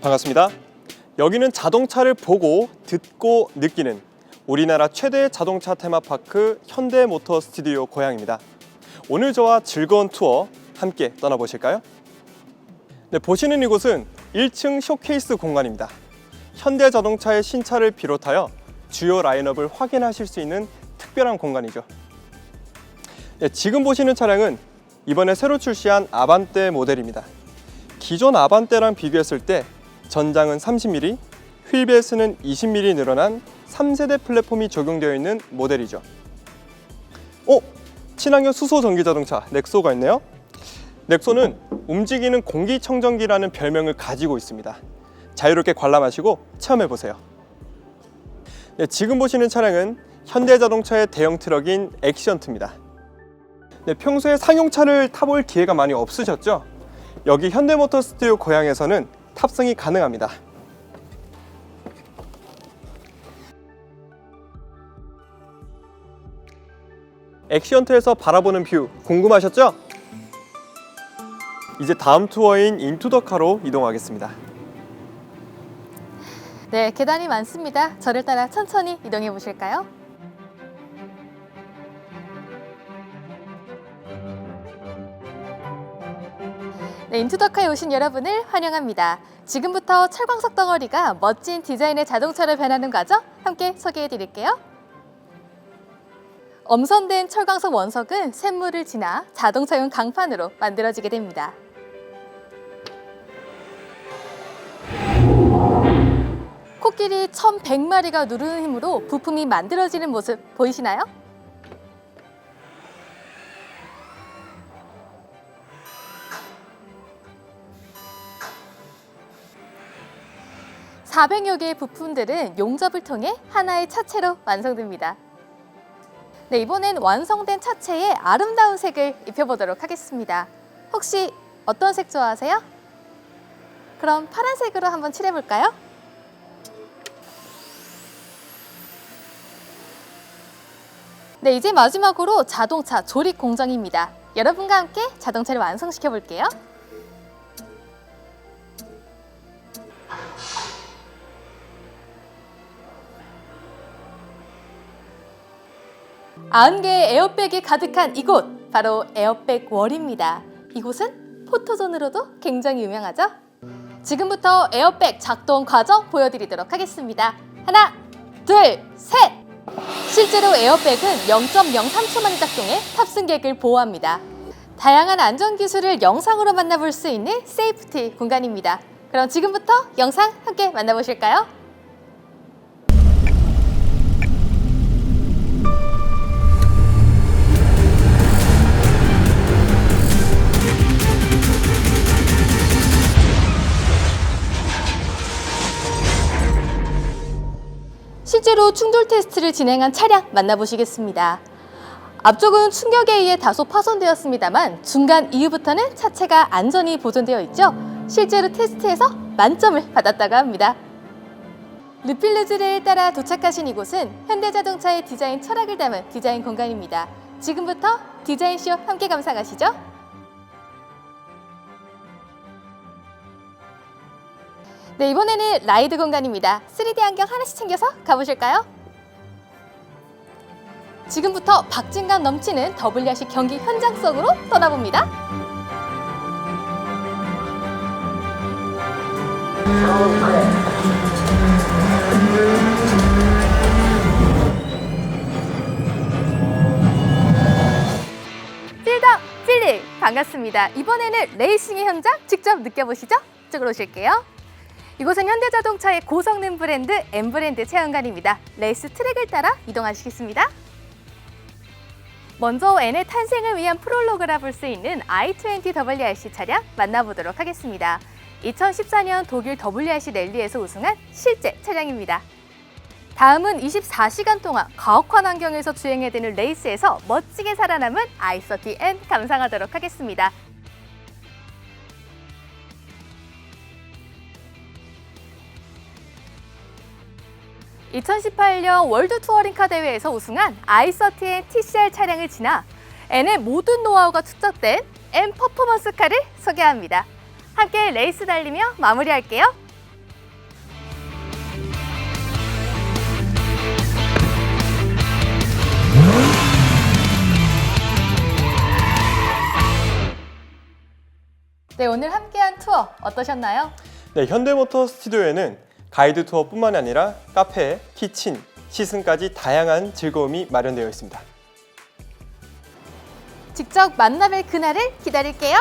반갑습니다. 여기는 자동차를 보고 듣고 느끼는 우리나라 최대 자동차 테마파크 현대모터 스튜디오 고향입니다. 오늘 저와 즐거운 투어 함께 떠나보실까요? 네, 보시는 이곳은 1층 쇼케이스 공간입니다. 현대자동차의 신차를 비롯하여 주요 라인업을 확인하실 수 있는 특별한 공간이죠. 네, 지금 보시는 차량은 이번에 새로 출시한 아반떼 모델입니다. 기존 아반떼랑 비교했을 때 전장은 30mm, 휠베이스는 20mm 늘어난 3세대 플랫폼이 적용되어 있는 모델이죠. 어? 친환경 수소 전기 자동차 넥소가 있네요. 넥소는 움직이는 공기청정기라는 별명을 가지고 있습니다. 자유롭게 관람하시고 체험해 보세요. 네, 지금 보시는 차량은 현대자동차의 대형 트럭인 액션트입니다. 네, 평소에 상용차를 타볼 기회가 많이 없으셨죠? 여기 현대모터 스튜디오 고향에서는 탑승이 가능합니다. 액션트에서 바라보는 뷰 궁금하셨죠? 이제 다음 투어인 인투더카로 이동하겠습니다. 네, 계단이 많습니다. 저를 따라 천천히 이동해 보실까요? 네, 인투더카에 오신 여러분을 환영합니다. 지금부터 철광석 덩어리가 멋진 디자인의 자동차로 변하는 과정 함께 소개해 드릴게요. 엄선된 철광석 원석은 샘물을 지나 자동차용 강판으로 만들어지게 됩니다. 코끼리 1,100마리가 누르는 힘으로 부품이 만들어지는 모습 보이시나요? (400여 개의 부품들은 용접을 통해 하나의 차체로 완성됩니다. 네, 이번엔 완성된 차체에 아름다운 색을 입혀보도록 하겠습니다. 혹시 어떤 색 좋아하세요? 그럼 파란색으로 한번 칠해볼까요? 네, 이제 마지막으로 자동차 조립 공정입니다. 여러분과 함께 자동차를 완성시켜 볼게요. 아흔 개의 에어백이 가득한 이곳 바로 에어백 월입니다. 이곳은 포토존으로도 굉장히 유명하죠? 지금부터 에어백 작동 과정 보여드리도록 하겠습니다. 하나, 둘, 셋! 실제로 에어백은 0.03초 만에 작동해 탑승객을 보호합니다. 다양한 안전 기술을 영상으로 만나볼 수 있는 세이프티 공간입니다. 그럼 지금부터 영상 함께 만나보실까요? 실제로 충돌 테스트를 진행한 차량 만나보시겠습니다. 앞쪽은 충격에 의해 다소 파손되었습니다만 중간 이후부터는 차체가 안전히 보존되어 있죠. 실제로 테스트에서 만점을 받았다고 합니다. 르필르즈를 따라 도착하신 이곳은 현대자동차의 디자인 철학을 담은 디자인 공간입니다. 지금부터 디자인쇼 함께 감상하시죠. 네, 이번에는 라이드 공간입니다. 3D 안경 하나씩 챙겨서 가보실까요? 지금부터 박진감 넘치는 더블야식 경기 현장 속으로 떠나봅니다. 필더 필링 반갑습니다. 이번에는 레이싱의 현장 직접 느껴보시죠. 이쪽으로 오실게요. 이곳은 현대자동차의 고성능 브랜드 M브랜드 체험관입니다. 레이스 트랙을 따라 이동하시겠습니다. 먼저 N의 탄생을 위한 프롤로그라 볼 수 있는 i20 WRC 차량 만나보도록 하겠습니다. 2014년 독일 WRC 랠리에서 우승한 실제 차량입니다. 다음은 24시간 동안 가혹한 환경에서 주행해되는 레이스에서 멋지게 살아남은 i30N 감상하도록 하겠습니다. 2018년 월드 투어링카 대회에서 우승한 아이서티의 TCR 차량을 지나 N의 모든 노하우가 축적된 N 퍼포먼스 카를 소개합니다. 함께 레이스 달리며 마무리할게요. 네, 오늘 함께한 투어 어떠셨나요? 네, 현대모터 스튜디오에는 가이드 투어뿐만 아니라 카페, 키친, 시승까지 다양한 즐거움이 마련되어 있습니다. 직접 만나뵐 그날을 기다릴게요.